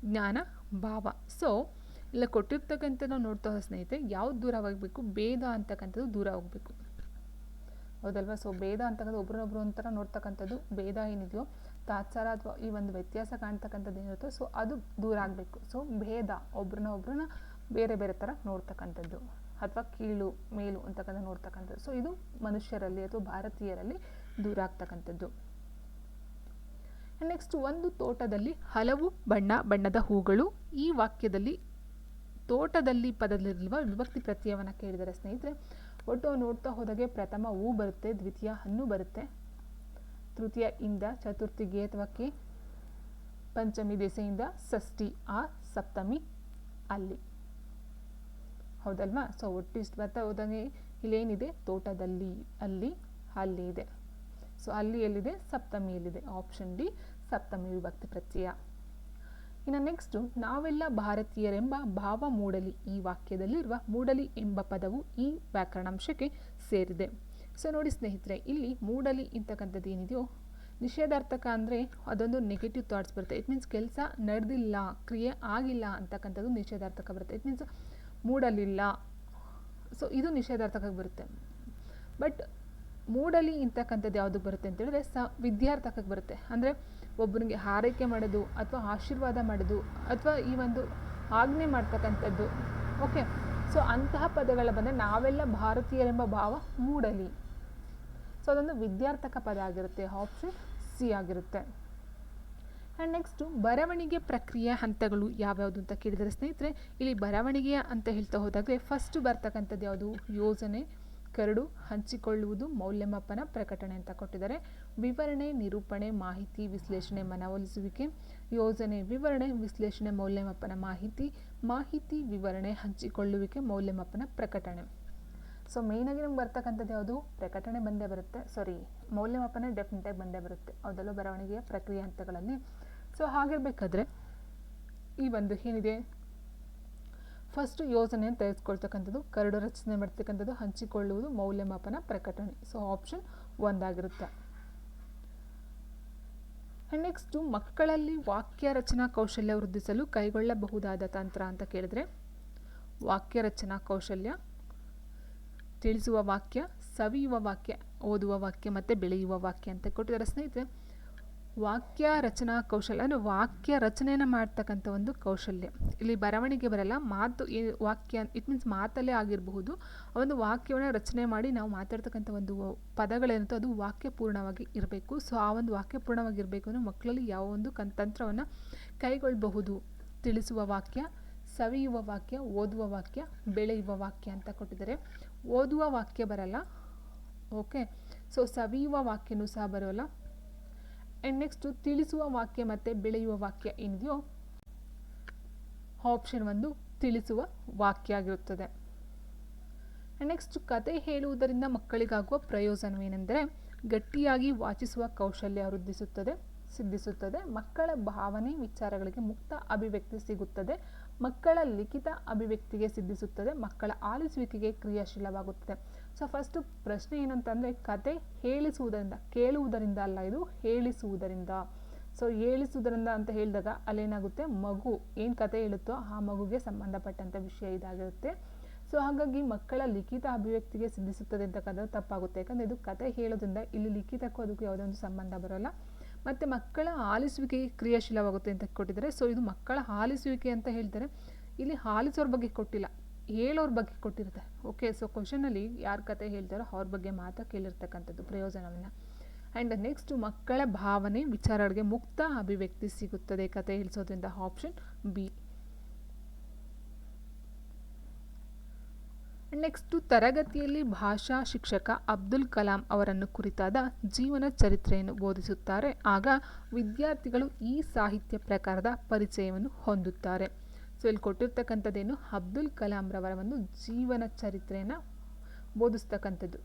ಜ್ಞಾನ ಭಾವ. ಸೊ ಇಲ್ಲ ಕೊಟ್ಟಿರ್ತಕ್ಕಂಥ ನಾವು ನೋಡ್ತಾ ಸ್ನೇಹಿತರೆ, ಯಾವ್ದು ದೂರವಾಗಬೇಕು? ಭೇದ ಅಂತಕ್ಕಂಥದ್ದು ದೂರ ಹೋಗಬೇಕು. ಹೌದಲ್ವಾ? ಸೊ ಭೇದ ಅಂತಕ್ಕಂಥ ಒಬ್ರನ್ನೊಬ್ರು ಒಂಥರ ನೋಡ್ತಕ್ಕಂಥದ್ದು, ಭೇದ ಏನಿದೆಯೋ, ತಾತ್ಸಾರ ಅಥವಾ ಈ ಒಂದು ವ್ಯತ್ಯಾಸ ಕಾಣ್ತಕ್ಕಂಥದ್ದು ಏನಿರುತ್ತೋ ಸೊ ಅದು ದೂರ ಆಗಬೇಕು. ಸೊ ಭೇದ ಒಬ್ರನ್ನ ಒಬ್ರನ್ನ ಬೇರೆ ಬೇರೆ ಥರ ನೋಡ್ತಕ್ಕಂಥದ್ದು ಅಥವಾ ಕೀಳು, ಮೇಲು ಅಂತಕ್ಕಂಥ ನೋಡ್ತಕ್ಕಂಥದ್ದು. ಸೊ ಇದು ಮನುಷ್ಯರಲ್ಲಿ ಅಥವಾ ಭಾರತೀಯರಲ್ಲಿ ದೂರ ಆಗ್ತಕ್ಕಂಥದ್ದು. ನೆಕ್ಸ್ಟ್ ಒಂದು ತೋಟದಲ್ಲಿ ಹಲವು ಬಣ್ಣ ಬಣ್ಣದ ಹೂಗಳು ಈ ವಾಕ್ಯದಲ್ಲಿ ತೋಟದಲ್ಲಿ ಪದದಲ್ಲಿರುವ ವಿಭಕ್ತಿ ಪ್ರತ್ಯಯವನ್ನು ಕೇಳಿದರೆ ಸ್ನೇಹಿತರೆ ಒಟ್ಟು ನೋಡ್ತಾ ಹೋದಾಗೆ ಪ್ರಥಮ ಹೂ ಬರುತ್ತೆ, ದ್ವಿತೀಯ ಹಣ್ಣು ಬರುತ್ತೆ. ತೃತೀಯ ಇಂದ ಚತುರ್ಥಿ ಗೇತ್ವಕ್ಕೆ ಪಂಚಮಿ ದೆಸೆಯಿಂದ ಷಷ್ಠಿ ಆ ಸಪ್ತಮಿ ಅಲ್ಲಿ. ಹೌದಲ್ವಾ? ಸೊ ಒಟ್ಟು ಇಷ್ಟು ಬರ್ತಾ ಹೋದಂಗೆ ಇಲ್ಲೇನಿದೆ? ತೋಟದಲ್ಲಿ, ಅಲ್ಲಿ ಅಲ್ಲಿ ಇದೆ ಸೊ ಅಲ್ಲಿ ಎಲ್ಲಿದೆ? ಸಪ್ತಮಿಯಲ್ಲಿದೆ. ಆಪ್ಷನ್ ಡಿ ಸಪ್ತಮಿ ವಿಭಕ್ತಿ ಪ್ರತ್ಯಯ. ಇನ್ನು ನೆಕ್ಸ್ಟು ನಾವೆಲ್ಲ ಭಾರತೀಯರೆಂಬ ಭಾವ ಮೂಡಲಿ ಈ ವಾಕ್ಯದಲ್ಲಿರುವ ಮೂಡಲಿ ಎಂಬ ಪದವು ಈ ವ್ಯಾಕರಣಾಂಶಕ್ಕೆ ಸೇರಿದೆ. ಸೊ ನೋಡಿ ಸ್ನೇಹಿತರೆ, ಇಲ್ಲಿ ಮೂಡಲಿ ಅಂತಕ್ಕಂಥದ್ದು ಏನಿದೆಯೋ, ನಿಷೇಧಾರ್ಥಕ ಅಂದರೆ ಅದೊಂದು ನೆಗೆಟಿವ್ ಥಾಟ್ಸ್ ಬರುತ್ತೆ. ಇಟ್ ಮೀನ್ಸ್ ಕೆಲಸ ನಡೆದಿಲ್ಲ, ಕ್ರಿಯೆ ಆಗಿಲ್ಲ ಅಂತಕ್ಕಂಥದ್ದು ನಿಷೇಧಾರ್ಥಕ ಬರುತ್ತೆ. It means ಮೂಡಲಿಲ್ಲ. ಸೊ ಇದು ನಿಷೇಧಾರ್ಥಕಕ್ಕೆ ಬರುತ್ತೆ. ಬಟ್ ಮೂಡಲಿ ಇಂತಕ್ಕಂಥದ್ದು ಯಾವುದು ಬರುತ್ತೆ ಅಂತೇಳಿದ್ರೆ ಸ ವಿದ್ಯಾರ್ಥಕಕ್ಕೆ ಬರುತ್ತೆ. ಅಂದರೆ ಒಬ್ಬನಿಗೆ ಹಾರೈಕೆ ಮಾಡೋದು ಅಥವಾ ಆಶೀರ್ವಾದ ಮಾಡೋದು ಅಥವಾ ಈ ಒಂದು ಆಜ್ಞೆ ಮಾಡ್ತಕ್ಕಂಥದ್ದು. ಓಕೆ ಸೊ ಅಂತಹ ಪದಗಳ ಬಂದರೆ ನಾವೆಲ್ಲ ಭಾರತೀಯರೆಂಬ ಭಾವ ಮೂಡಲಿ. ಸೊ ಅದೊಂದು ವಿದ್ಯಾರ್ಥಕ ಪದ ಆಗಿರುತ್ತೆ ಆಪ್ಷನ್ ಸಿ ಆಗಿರುತ್ತೆ. ಆ್ಯಂಡ್ ನೆಕ್ಸ್ಟು ಬರವಣಿಗೆ ಪ್ರಕ್ರಿಯೆ ಹಂತಗಳು ಯಾವ್ಯಾವುದು ಅಂತ ಕೇಳಿದರೆ ಸ್ನೇಹಿತರೆ, ಇಲ್ಲಿ ಬರವಣಿಗೆಯ ಅಂತ ಹೇಳ್ತಾ ಹೋದಾಗಲೇ ಫಸ್ಟ್ ಬರ್ತಕ್ಕಂಥದ್ದು ಯಾವುದು? ಯೋಜನೆ. ಕರಡು ಹಂಚಿಕೊಳ್ಳುವುದು ಮೌಲ್ಯಮಾಪನ ಪ್ರಕಟಣೆ ಅಂತ ಕೊಟ್ಟಿದ್ದಾರೆ. ವಿವರಣೆ, ನಿರೂಪಣೆ, ಮಾಹಿತಿ, ವಿಶ್ಲೇಷಣೆ ಮನವೊಲಿಸುವಿಕೆ, ಯೋಜನೆ, ವಿವರಣೆ, ವಿಶ್ಲೇಷಣೆ, ಮೌಲ್ಯಮಾಪನ ಮಾಹಿತಿ ಮಾಹಿತಿ, ವಿವರಣೆ, ಹಂಚಿಕೊಳ್ಳುವಿಕೆ, ಮೌಲ್ಯಮಾಪನ ಪ್ರಕಟಣೆ. ಸೊ ಮೇಯ್ನಾಗಿ ನಮ್ಗೆ ಬರ್ತಕ್ಕಂಥದ್ದು ಯಾವುದು? ಪ್ರಕಟಣೆ ಬಂದೇ ಬರುತ್ತೆ. ಸಾರಿ ಮೌಲ್ಯಮಾಪನ ಡೆಫಿನೆಟಾಗಿ ಬಂದೇ ಬರುತ್ತೆ. ಅದೆಲ್ಲ ಬರವಣಿಗೆಯ ಪ್ರಕ್ರಿಯೆ ಹಂತಗಳಲ್ಲಿ. ಸೊ ಹಾಗಿರಬೇಕಾದ್ರೆ ಈ ಒಂದು ಏನಿದೆ? ಫಸ್ಟ್ ಯೋಜನೆಯನ್ನು ತೆಗೆದುಕೊಳ್ತಕ್ಕಂಥದ್ದು, ಕರಡು ರಚನೆ ಮಾಡ್ತಕ್ಕಂಥದ್ದು, ಹಂಚಿಕೊಳ್ಳುವುದು ಮೌಲ್ಯಮಾಪನ ಪ್ರಕಟಣೆ. ಸೊ ಆಪ್ಷನ್ ಒಂದಾಗಿರುತ್ತೆ ನೆಕ್ಸ್ಟು ಮಕ್ಕಳಲ್ಲಿ ವಾಕ್ಯ ರಚನಾ ಕೌಶಲ್ಯ ವೃದ್ಧಿಸಲು ಕೈಗೊಳ್ಳಬಹುದಾದ ತಂತ್ರ ಅಂತ ಕೇಳಿದ್ರೆ, ವಾಕ್ಯ ರಚನಾ ಕೌಶಲ್ಯ, ತಿಳಿಸುವ ವಾಕ್ಯ, ಸವಿಯುವ ವಾಕ್ಯ, ಓದುವ ವಾಕ್ಯ ಮತ್ತು ಬೆಳೆಯುವ ವಾಕ್ಯ ಅಂತ ಕೊಟ್ಟಿದ್ದಾರೆ. ಸ್ನೇಹಿತರೆ ವಾಕ್ಯ ರಚನಾ ಕೌಶಲ್ಯ ಅಂದರೆ ವಾಕ್ಯ ರಚನೆಯನ್ನು ಮಾಡ್ತಕ್ಕಂಥ ಒಂದು ಕೌಶಲ್ಯ. ಇಲ್ಲಿ ಬರವಣಿಗೆ ಬರಲ್ಲ, ಮಾತು ವಾಕ್ಯ ಇಟ್ ಮೀನ್ಸ್ ಮಾತಲ್ಲೇ ಆಗಿರಬಹುದು. ಆ ಒಂದು ವಾಕ್ಯವನ್ನು ರಚನೆ ಮಾಡಿ ನಾವು ಮಾತಾಡ್ತಕ್ಕಂಥ ಒಂದು ಪದಗಳೇನಿರುತ್ತೋ ಅದು ವಾಕ್ಯಪೂರ್ಣವಾಗಿ ಇರಬೇಕು. ಸೊ ಆ ಒಂದು ವಾಕ್ಯಪೂರ್ಣವಾಗಿ ಇರಬೇಕು ಅಂದರೆ ಮಕ್ಕಳಲ್ಲಿ ಯಾವ ಒಂದು ಕನ್, ತಂತ್ರವನ್ನು ಕೈಗೊಳ್ಳಬಹುದು ತಿಳಿಸುವ ವಾಕ್ಯ, ಸವಿಯುವ ವಾಕ್ಯ, ಓದುವ ವಾಕ್ಯ, ಬೆಳೆಯುವ ವಾಕ್ಯ ಅಂತ ಕೊಟ್ಟಿದ್ದಾರೆ. ಓದುವ ವಾಕ್ಯ ಬರಲ್ಲ ಓಕೆ ಸೊ ಸವಿಯುವ ವಾಕ್ಯನೂ ಸಹ ಬರೋಲ್ಲ. ಆ್ಯಂಡ್ ನೆಕ್ಸ್ಟು ತಿಳಿಸುವ ವಾಕ್ಯ ಮತ್ತು ಬೆಳೆಯುವ ವಾಕ್ಯ ಏನಿದೆಯೋ ಆಪ್ಷನ್ ಒಂದು ತಿಳಿಸುವ ವಾಕ್ಯ ಆಗಿರುತ್ತದೆ. ನೆಕ್ಸ್ಟ್ ಕತೆ ಹೇಳುವುದರಿಂದ ಮಕ್ಕಳಿಗಾಗುವ ಪ್ರಯೋಜನವೇನೆಂದರೆ, ಗಟ್ಟಿಯಾಗಿ ವಾಚಿಸುವ ಕೌಶಲ್ಯ ವೃದ್ಧಿಸುತ್ತದೆ, ಸಿದ್ಧಿಸುತ್ತದೆ, ಮಕ್ಕಳ ಭಾವನೆ ವಿಚಾರಗಳಿಗೆ ಮುಕ್ತ ಅಭಿವ್ಯಕ್ತಿ ಸಿಗುತ್ತದೆ, ಮಕ್ಕಳ ಲಿಖಿತ ಅಭಿವ್ಯಕ್ತಿಗೆ ಸಿದ್ಧಿಸುತ್ತದೆ, ಮಕ್ಕಳ ಆಲಿಸುವಿಕೆಗೆ ಕ್ರಿಯಾಶೀಲವಾಗುತ್ತದೆ. ಸೊ ಫಸ್ಟು ಪ್ರಶ್ನೆ ಏನಂತಂದರೆ ಕತೆ ಹೇಳಿಸುವುದರಿಂದ, ಕೇಳುವುದರಿಂದ ಅಲ್ಲ ಇದು ಹೇಳಿಸುವುದರಿಂದ. ಸೊ ಹೇಳಿಸುವುದರಿಂದ ಅಂತ ಹೇಳಿದಾಗ ಅಲ್ಲೇನಾಗುತ್ತೆ? ಮಗು, ಏನು ಕತೆ ಹೇಳುತ್ತೋ ಆ ಮಗುಗೆ ಸಂಬಂಧಪಟ್ಟಂಥ ವಿಷಯ ಇದಾಗಿರುತ್ತೆ. ಸೊ ಹಾಗಾಗಿ ಮಕ್ಕಳ ಲಿಖಿತ ಅಭಿವ್ಯಕ್ತಿಗೆ ಸಿದ್ಧಿಸುತ್ತದೆ ಅಂತಕ್ಕಂಥದ್ದು ತಪ್ಪಾಗುತ್ತೆ. ಯಾಕಂದರೆ ಇದು ಕತೆ ಹೇಳೋದ್ರಿಂದ ಇಲ್ಲಿ ಲಿಖಿತಕ್ಕೂ ಅದಕ್ಕೂ ಯಾವುದೇ ಒಂದು ಸಂಬಂಧ ಬರೋಲ್ಲ. ಮತ್ತು ಮಕ್ಕಳ ಆಲಿಸುವಿಕೆ ಕ್ರಿಯಾಶೀಲವಾಗುತ್ತೆ ಅಂತ ಕೊಟ್ಟಿದ್ದಾರೆ. ಸೊ ಇದು ಮಕ್ಕಳ ಆಲಿಸುವಿಕೆ ಅಂತ ಹೇಳ್ತಾರೆ. ಇಲ್ಲಿ ಆಲಿಸೋರ ಬಗ್ಗೆ ಕೊಟ್ಟಿಲ್ಲ. ಹೇಳೋರ ಬಗ್ಗೆ ಕೊಟ್ಟಿರುತ್ತೆ. ಓಕೆ ಸೊ ಕ್ವಶನಲ್ಲಿ ಯಾರ ಕತೆ ಹೇಳ್ತಾರೋ ಅವ್ರ ಬಗ್ಗೆ ಮಾತ್ರ ಕೇಳಿರ್ತಕ್ಕಂಥದ್ದು ಪ್ರಯೋಜನವನ್ನು. ಆ್ಯಂಡ್ ನೆಕ್ಸ್ಟ್ ಮಕ್ಕಳ ಭಾವನೆ, ವಿಚಾರಗಳಿಗೆ ಮುಕ್ತ ಅಭಿವ್ಯಕ್ತಿ ಸಿಗುತ್ತದೆ ಕತೆ ಹೇಳಿಸೋದ್ರಿಂದ ಆಪ್ಷನ್ ಬಿ ನೆಕ್ಸ್ಟು ತರಗತಿಯಲ್ಲಿ ಭಾಷಾ ಶಿಕ್ಷಕ ಅಬ್ದುಲ್ ಕಲಾಂ ಅವರನ್ನು ಕುರಿತಾದ ಜೀವನ ಚರಿತ್ರೆಯನ್ನು ಬೋಧಿಸುತ್ತಾರೆ. ಆಗ ವಿದ್ಯಾರ್ಥಿಗಳು ಈ ಸಾಹಿತ್ಯ ಪ್ರಕಾರದ ಪರಿಚಯವನ್ನು ಹೊಂದುತ್ತಾರೆ. ಸೊ ಇಲ್ಲಿ ಕೊಟ್ಟಿರ್ತಕ್ಕಂಥದ್ದೇನು ಅಬ್ದುಲ್ ಕಲಾಂ ರವರ ಒಂದು ಜೀವನ ಚರಿತ್ರೆಯನ್ನು ಬೋಧಿಸ್ತಕ್ಕಂಥದ್ದು.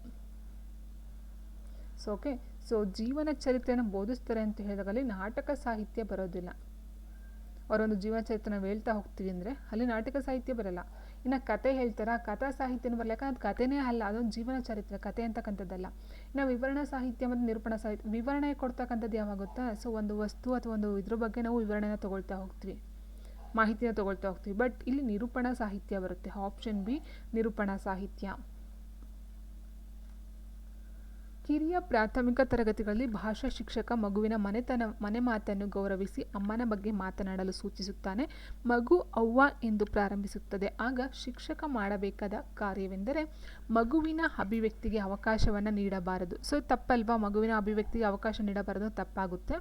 ಸೊ ಓಕೆ ಸೊ ಜೀವನ ಚರಿತ್ರೆಯನ್ನು ಬೋಧಿಸ್ತಾರೆ ಅಂತ ಹೇಳಿದಾಗಲ್ಲಿ ನಾಟಕ ಸಾಹಿತ್ಯ ಬರೋದಿಲ್ಲ. ಅವರೊಂದು ಜೀವನ ಚರಿತ್ರೆ ನಾವು ಹೇಳ್ತಾ ಹೋಗ್ತೀವಿ ಅಂದರೆ ಅಲ್ಲಿ ನಾಟಕ ಸಾಹಿತ್ಯ ಬರಲ್ಲ. ಇನ್ನು ಕತೆ ಹೇಳ್ತಾರೆ? ಕಥಾ ಸಾಹಿತ್ಯನೂ ಬರಲ್ಲ. ಯಾಕಂದ್ರೆ ಅದು ಕಥೆನೇ ಅಲ್ಲ, ಅದೊಂದು ಜೀವನ ಚರಿತ್ರೆ ಕತೆ ಅಂತಕ್ಕಂಥದ್ದಲ್ಲ. ಇನ್ನು ವಿವರಣಾ ಸಾಹಿತ್ಯ ಮತ್ತು ನಿರೂಪಣಾ ಸಾಹಿತ್ಯ, ವಿವರಣೆ ಕೊಡ್ತಕ್ಕಂಥದ್ದು ಯಾವಾಗ ಗೊತ್ತಾ? ಸೊ ಒಂದು ವಸ್ತು ಅಥವಾ ಒಂದು ಇದ್ರ ಬಗ್ಗೆ ನಾವು ವಿವರಣೆನ ತೊಗೊಳ್ತಾ ಹೋಗ್ತೀವಿ. ಮಾಹಿತಿನ ತೊಗೊಳ್ತಾ ಹೋಗ್ತೀವಿ. ಬಟ್ ಇಲ್ಲಿ ನಿರೂಪಣಾ ಸಾಹಿತ್ಯ ಬರುತ್ತೆ. ಆಪ್ಷನ್ ಬಿ ನಿರೂಪಣಾ ಸಾಹಿತ್ಯ. ಕಿರಿಯ ಪ್ರಾಥಮಿಕ ತರಗತಿಗಳಲ್ಲಿ ಭಾಷಾ ಶಿಕ್ಷಕ ಮಗುವಿನ ಮನೆತನ, ಮನೆ ಮಾತನ್ನು ಗೌರವಿಸಿ ಅಮ್ಮನ ಬಗ್ಗೆ ಮಾತನಾಡಲು ಸೂಚಿಸುತ್ತಾನೆ. ಮಗು ಅವ್ವ ಎಂದು ಪ್ರಾರಂಭಿಸುತ್ತದೆ. ಆಗ ಶಿಕ್ಷಕ ಮಾಡಬೇಕಾದ ಕಾರ್ಯವೆಂದರೆ ಮಗುವಿನ ಅಭಿವ್ಯಕ್ತಿಗೆ ಅವಕಾಶವನ್ನು ನೀಡಬಾರದು. ಸೊ, ತಪ್ಪಲ್ವಾ? ಮಗುವಿನ ಅಭಿವ್ಯಕ್ತಿಗೆ ಅವಕಾಶ ನೀಡಬಾರದು ತಪ್ಪಾಗುತ್ತೆ.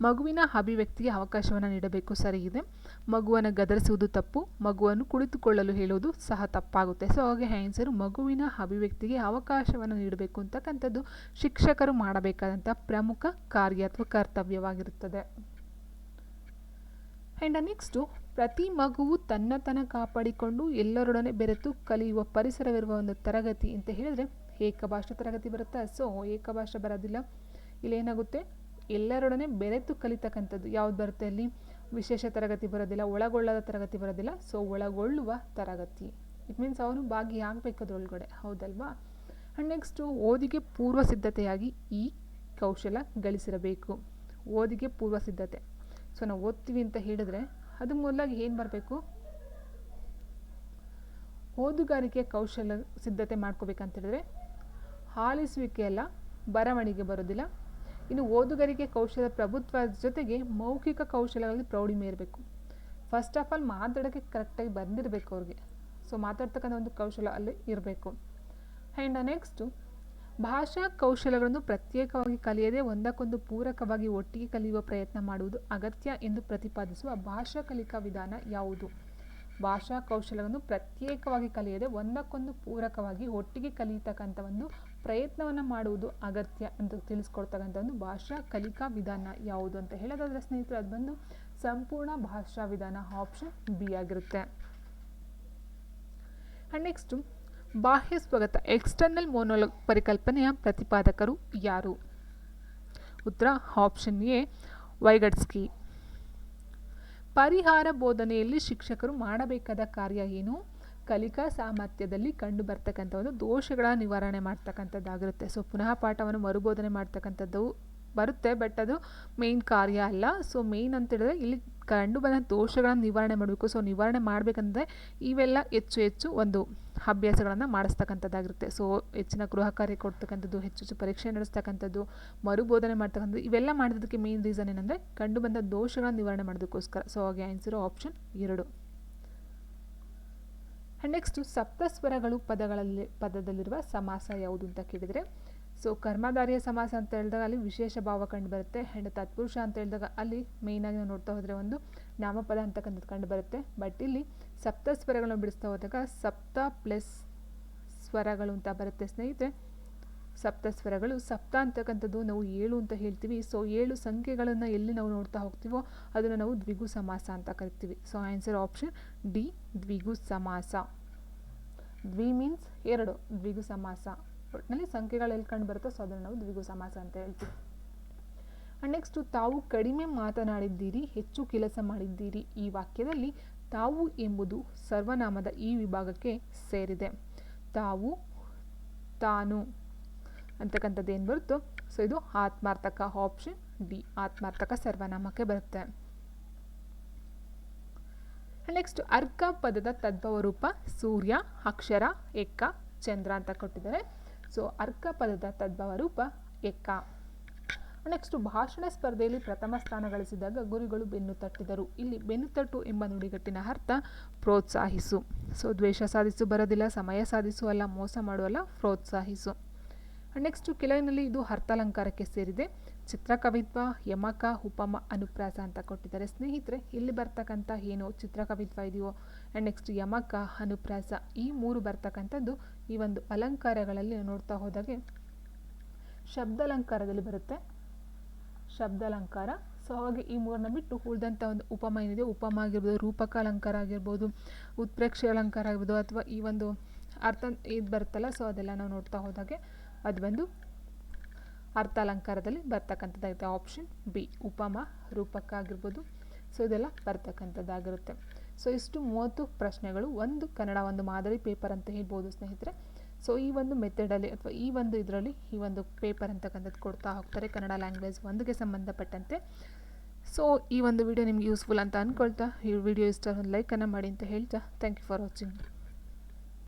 ಮಗುವಿನ ಅಭಿವ್ಯಕ್ತಿಗೆ ಅವಕಾಶವನ್ನು ನೀಡಬೇಕು ಸರಿ ಇದೆ. ಮಗುವನ್ನು ಗದರಿಸುವುದು ತಪ್ಪು. ಮಗುವನ್ನು ಕುಳಿತುಕೊಳ್ಳಲು ಹೇಳುವುದು ಸಹ ತಪ್ಪಾಗುತ್ತೆ. ಸೊ, ಹಾಗೆ ಹ್ಯಾನ್ಸರ್ ಮಗುವಿನ ಅಭಿವ್ಯಕ್ತಿಗೆ ಅವಕಾಶವನ್ನು ನೀಡಬೇಕು ಅಂತಕ್ಕಂಥದ್ದು ಶಿಕ್ಷಕರು ಮಾಡಬೇಕಾದಂಥ ಪ್ರಮುಖ ಕಾರ್ಯ ಅಥವಾ ಕರ್ತವ್ಯವಾಗಿರುತ್ತದೆ. ಆ್ಯಂಡ್ ನೆಕ್ಸ್ಟು ಪ್ರತಿ ಮಗುವು ತನ್ನತನ ಕಾಪಾಡಿಕೊಂಡು ಎಲ್ಲರೊಡನೆ ಬೆರೆತು ಕಲಿಯುವ ಪರಿಸರವಿರುವ ಒಂದು ತರಗತಿ ಅಂತ ಹೇಳಿದರೆ ಏಕಭಾಷಾ ತರಗತಿ ಬರುತ್ತಾ? ಸೊ ಏಕಭಾಷೆ ಬರೋದಿಲ್ಲ. ಇಲ್ಲೇನಾಗುತ್ತೆ ಎಲ್ಲರೊಡನೆ ಬೆರೆತು ಕಲಿತಕ್ಕಂಥದ್ದು ಯಾವ್ದು ಬರುತ್ತೆ ಅಲ್ಲಿ? ವಿಶೇಷ ತರಗತಿ ಬರೋದಿಲ್ಲ, ಒಳಗೊಳ್ಳದ ತರಗತಿ ಬರೋದಿಲ್ಲ. ಸೊ ಒಳಗೊಳ್ಳುವ ತರಗತಿ. ಇಟ್ ಮೀನ್ಸ್ ಅವನು ಭಾಗಿಯಾಗಬೇಕು ಅದರೊಳಗಡೆ. ಹೌದಲ್ವಾ? ಆ್ಯಂಡ್ ನೆಕ್ಸ್ಟು ಓದಿಗೆ ಪೂರ್ವ ಸಿದ್ಧತೆಯಾಗಿ ಈ ಕೌಶಲ ಗಳಿಸಿರಬೇಕು. ಓದಿಗೆ ಪೂರ್ವ ಸಿದ್ಧತೆ. ಸೊ, ನಾವು ಓದ್ತೀವಿ ಅಂತ ಹೇಳಿದ್ರೆ ಅದು ಮೊದಲಾಗಿ ಏನು ಬರಬೇಕು? ಓದುಗಾರಿಕೆ ಕೌಶಲ ಸಿದ್ಧತೆ ಮಾಡ್ಕೋಬೇಕಂತ ಹೇಳಿದ್ರೆ ಆಲಿಸುವಿಕೆ ಅಲ್ಲ, ಬರವಣಿಗೆ ಬರೋದಿಲ್ಲ. ಇನ್ನು ಓದುಗಾರಿಕೆ ಕೌಶಲ ಪ್ರಭುತ್ವ ಜೊತೆಗೆ ಮೌಖಿಕ ಕೌಶಲಗಳಲ್ಲಿ ಪ್ರೌಢಿಮೆ ಇರಬೇಕು. ಫಸ್ಟ್ ಆಫ್ ಆಲ್ ಮಾತಾಡೋಕ್ಕೆ ಕರೆಕ್ಟಾಗಿ ಬಂದಿರಬೇಕು ಅವ್ರಿಗೆ. ಸೊ ಮಾತಾಡ್ತಕ್ಕಂಥ ಒಂದು ಕೌಶಲ ಅಲ್ಲಿ ಇರಬೇಕು. ಆ್ಯಂಡ್ ನೆಕ್ಸ್ಟು ಭಾಷಾ ಕೌಶಲಗಳನ್ನು ಪ್ರತ್ಯೇಕವಾಗಿ ಕಲಿಯದೆ ಒಂದಕ್ಕೊಂದು ಪೂರಕವಾಗಿ ಒಟ್ಟಿಗೆ ಕಲಿಯುವ ಪ್ರಯತ್ನ ಮಾಡುವುದು ಅಗತ್ಯ ಎಂದು ಪ್ರತಿಪಾದಿಸುವ ಭಾಷಾ ಕಲಿಕಾ ವಿಧಾನ ಯಾವುದು? ಭಾಷಾ ಕೌಶಲವನ್ನು ಪ್ರತ್ಯೇಕವಾಗಿ ಕಲಿಯದೆ ಒಂದಕ್ಕೊಂದು ಪೂರಕವಾಗಿ ಒಟ್ಟಿಗೆ ಕಲಿಯತಕ್ಕಂಥ ಒಂದು ಪ್ರಯತ್ನವನ್ನು ಮಾಡುವುದು ಅಗತ್ಯ ಅಂತ ತಿಳಿಸ್ಕೊಡ್ತಕ್ಕಂಥ ಒಂದು ಭಾಷಾ ಕಲಿಕಾ ವಿಧಾನ ಯಾವುದು ಅಂತ ಹೇಳೋದಾದ್ರೆ ಸ್ನೇಹಿತರು, ಅದು ಬಂದು ಸಂಪೂರ್ಣ ಭಾಷಾ ವಿಧಾನ ಆಪ್ಷನ್ ಬಿ ಆಗಿರುತ್ತೆ. ಆ್ಯಂಡ್ ನೆಕ್ಸ್ಟು ಬಾಹ್ಯ ಸ್ವಗತ ಎಕ್ಸ್ಟರ್ನಲ್ ಮೋನೋಲ ಪರಿಕಲ್ಪನೆಯ ಪ್ರತಿಪಾದಕರು ಯಾರು? ಉತ್ತರ ಆಪ್ಷನ್ ಎ ವೈಗಡ್ಸ್ಕಿ ಪರಿಹಾರ ಬೋಧನೆಯಲ್ಲಿ ಶಿಕ್ಷಕರು ಮಾಡಬೇಕಾದ ಕಾರ್ಯ ಏನು? ಕಲಿಕಾ ಸಾಮರ್ಥ್ಯದಲ್ಲಿ ಕಂಡು ಬರ್ತಕ್ಕಂಥ ಒಂದು ದೋಷಗಳ ನಿವಾರಣೆ ಮಾಡ್ತಕ್ಕಂಥದ್ದಾಗಿರುತ್ತೆ. ಸೊ ಪುನಃ ಪಾಠವನ್ನು ಮರುಬೋಧನೆ ಮಾಡ್ತಕ್ಕಂಥದ್ದು ಬರುತ್ತೆ ಬಟ್ ಅದು ಮೇನ್ ಕಾರ್ಯ ಅಲ್ಲ. ಸೊ ಮೇಯ್ನ್ ಅಂತ ಹೇಳಿದ್ರೆ ಇಲ್ಲಿ ಕಂಡು ಬಂದ ದೋಷಗಳನ್ನು ನಿವಾರಣೆ ಮಾಡಬೇಕು. ಸೊ ನಿವಾರಣೆ ಮಾಡಬೇಕಂದ್ರೆ ಇವೆಲ್ಲ ಹೆಚ್ಚು ಹೆಚ್ಚು ಒಂದು ಅಭ್ಯಾಸಗಳನ್ನು ಮಾಡಿಸ್ತಕ್ಕಂಥದ್ದಾಗಿರುತ್ತೆ. ಸೊ ಹೆಚ್ಚಿನ ಗೃಹ ಕಾರ್ಯ ಕೊಡ್ತಕ್ಕಂಥದ್ದು, ಹೆಚ್ಚು ಹೆಚ್ಚು ಪರೀಕ್ಷೆ ನಡೆಸ್ತಕ್ಕಂಥದ್ದು, ಮರುಬೋಧನೆ ಮಾಡ್ತಕ್ಕಂಥದ್ದು, ಇವೆಲ್ಲ ಮಾಡೋದಕ್ಕೆ ಮೇನ್ ರೀಸನ್ ಏನಂದರೆ ಕಂಡು ಬಂದ ದೋಷಗಳನ್ನು ನಿವಾರಣೆ ಮಾಡೋದಕ್ಕೋಸ್ಕರ. ಸೊ ಹಾಗೆ ಆನ್ಸರು ಆಪ್ಷನ್ ಎರಡು. ಆ್ಯಂಡ್ ನೆಕ್ಸ್ಟು ಸಪ್ತಸ್ವರಗಳು ಪದಗಳಲ್ಲಿ, ಪದದಲ್ಲಿರುವ ಸಮಾಸ ಯಾವುದು ಅಂತ ಕೇಳಿದರೆ ಸೊ ಕರ್ಮಧಾರಿಯ ಸಮಾಸ ಅಂತ ಹೇಳಿದಾಗ ಅಲ್ಲಿ ವಿಶೇಷ ಭಾವ ಕಂಡು ಬರುತ್ತೆ. ಆ್ಯಂಡ್ ತತ್ಪುರುಷ ಅಂತ ಹೇಳಿದಾಗ ಅಲ್ಲಿ ಮೇಯ್ನಾಗಿ ನಾವು ನೋಡ್ತಾ ಹೋದರೆ ಒಂದು ನಾಮಪದ ಅಂತಕ್ಕಂಥದ್ದು ಕಂಡು ಬರುತ್ತೆ. ಬಟ್ ಇಲ್ಲಿ ಸಪ್ತ ಸ್ವರಗಳನ್ನು ಬಿಡಿಸ್ತಾ ಹೋದಾಗ ಸಪ್ತ ಪ್ಲಸ್ ಸ್ವರಗಳು ಅಂತ ಬರುತ್ತೆ ಸ್ನೇಹಿತರೆ. ಸಪ್ತ ಸ್ವರಗಳು ಸಪ್ತ ಅಂತಕ್ಕಂಥದ್ದು ನಾವು ಏಳು ಅಂತ ಹೇಳ್ತೀವಿ. ಸೊ ಏಳು ಸಂಖ್ಯೆಗಳನ್ನು ಎಲ್ಲಿ ನಾವು ನೋಡ್ತಾ ಹೋಗ್ತೀವೋ ಅದನ್ನು ನಾವು ದ್ವಿಗು ಸಮಾಸ ಅಂತ ಕರಿತೀವಿ. ಸೊ ಆನ್ಸರ್ ಆಪ್ಷನ್ ಡಿ ದ್ವಿಗು ಸಮಾಸ. ದ್ವಿ ಮೀನ್ಸ್ ಎರಡು, ದ್ವಿಗು ಸಮಾಸ. ಒಟ್ಟಿನಲ್ಲಿ ಸಂಖ್ಯೆಗಳು ಎಲ್ಲಿ ಕಂಡು ಬರುತ್ತೋ ಸೊ ಅದನ್ನು ನಾವು ದ್ವಿಗು ಸಮಾಸ ಅಂತ ಹೇಳ್ತೀವಿ. ನೆಕ್ಸ್ಟು ತಾವು ಕಡಿಮೆ ಮಾತನಾಡಿದ್ದೀರಿ, ಹೆಚ್ಚು ಕೆಲಸ ಮಾಡಿದ್ದೀರಿ ಈ ವಾಕ್ಯದಲ್ಲಿ ತಾವು ಎಂಬುದು ಸರ್ವನಾಮದ ಈ ವಿಭಾಗಕ್ಕೆ ಸೇರಿದೆ. ತಾವು, ತಾನು ಅಂತಕ್ಕಂಥದ್ದು ಏನು ಬರುತ್ತೋ, ಸೊ ಇದು ಆತ್ಮಾರ್ಥಕ ಆಪ್ಷನ್ ಡಿ ಆತ್ಮಾರ್ಥಕ ಸರ್ವನಾಮಕ್ಕೆ ಬರುತ್ತೆ. ನೆಕ್ಸ್ಟ್ ಅರ್ಕ ಪದದ ತದ್ಭವ ರೂಪ ಸೂರ್ಯ, ಅಕ್ಷರ ಎಕ್ಕ ಚಂದ್ರ ಅಂತ ಕೊಟ್ಟಿದ್ದಾರೆ. ಸೊ ಅರ್ಕ ಪದದ ತದ್ಭವ ರೂಪ ಎಕ್ಕ ನೆಕ್ಸ್ಟ್ ಭಾಷಣ ಸ್ಪರ್ಧೆಯಲ್ಲಿ ಪ್ರಥಮ ಸ್ಥಾನ ಗಳಿಸಿದಾಗ ಗುರುಗಳು ಬೆನ್ನು ತಟ್ಟಿದರು. ಇಲ್ಲಿ ಬೆನ್ನು ತಟ್ಟು ಎಂಬ ನುಡಿಗಟ್ಟಿನ ಅರ್ಥ ಪ್ರೋತ್ಸಾಹಿಸು. ಸೊ, ದ್ವೇಷ ಸಾಧಿಸು ಬರೋದಿಲ್ಲ, ಸಮಯ ಸಾಧಿಸು ಅಲ್ಲ, ಮೋಸ ಮಾಡುವಲ್ಲ ಪ್ರೋತ್ಸಾಹಿಸು. ನೆಕ್ಸ್ಟು ಕೆಲವಿನಲ್ಲಿ ಇದು ಅರ್ಥಾಲಂಕಾರಕ್ಕೆ ಸೇರಿದೆ. ಚಿತ್ರಕವಿತ್ವ, ಯಮಕ, ಉಪಮ, ಅನುಪ್ರಾಸ ಅಂತ ಕೊಟ್ಟಿದ್ದಾರೆ. ಸ್ನೇಹಿತರೆ, ಇಲ್ಲಿ ಬರ್ತಕ್ಕಂಥ ಏನು ಚಿತ್ರಕವಿತ್ವ ಇದೆಯೋ? ಆ್ಯಂಡ್ ನೆಕ್ಸ್ಟ್ ಯಮಕ, ಅನುಪ್ರಾಸ ಈ ಮೂರು ಬರ್ತಕ್ಕಂಥದ್ದು ಈ ಒಂದು ಅಲಂಕಾರಗಳಲ್ಲಿ ನೋಡ್ತಾ ಹೋದಾಗೆ ಶಬ್ದಾಲಂಕಾರದಲ್ಲಿ ಬರುತ್ತೆ. ಶಬ್ದಾಲಂಕಾರ. ಸೊ ಹಾಗೆ ಈ ಮೂರನ್ನ ಬಿಟ್ಟು ಉಳಿದಂಥ ಒಂದು ಉಪಮ ಏನಿದೆ? ಉಪಮ ಆಗಿರ್ಬೋದು, ರೂಪಕ ಅಲಂಕಾರ ಆಗಿರ್ಬೋದು, ಉತ್ಪ್ರೇಕ್ಷೆ ಅಲಂಕಾರ ಆಗಿರ್ಬೋದು, ಅಥವಾ ಈ ಒಂದು ಅರ್ಥ ಇದು ಬರುತ್ತಲ್ಲ ಸೊ ಅದೆಲ್ಲ ನಾವು ನೋಡ್ತಾ ಹೋದಾಗೆ ಅದು ಬಂದು ಅರ್ಥಾಲಂಕಾರದಲ್ಲಿ ಬರ್ತಕ್ಕಂಥದ್ದಾಗುತ್ತೆ. ಆಪ್ಷನ್ ಬಿ ಉಪಮ, ರೂಪಕ ಆಗಿರ್ಬೋದು. ಸೊ ಇದೆಲ್ಲ ಬರ್ತಕ್ಕಂಥದ್ದಾಗಿರುತ್ತೆ. ಸೊ ಇಷ್ಟು ಮೂವತ್ತು ಪ್ರಶ್ನೆಗಳು, ಒಂದು ಕನ್ನಡ ಒಂದು ಮಾದರಿ ಪೇಪರ್ ಅಂತ ಹೇಳ್ಬೋದು ಸ್ನೇಹಿತರೆ. ಸೊ ಈ ಒಂದು ಮೆಥಡಲ್ಲಿ ಅಥವಾ ಈ ಒಂದು ಇದರಲ್ಲಿ ಈ ಒಂದು ಪೇಪರ್ ಅಂತಕ್ಕಂಥದ್ದು ಕೊಡ್ತಾ ಹೋಗ್ತಾರೆ ಕನ್ನಡ ಲ್ಯಾಂಗ್ವೇಜ್ ಒಂದಕ್ಕೆ ಸಂಬಂಧಪಟ್ಟಂತೆ. ಸೊ ಈ ಒಂದು ವಿಡಿಯೋ ನಿಮ್ಗೆ ಯೂಸ್ಫುಲ್ ಅಂತ ಅಂದ್ಕೊಳ್ತಾ ಈ ವಿಡಿಯೋ ಇಷ್ಟ ಲೈಕನ್ನು ಮಾಡಿ ಅಂತ ಹೇಳ್ತಾ. Thank you for watching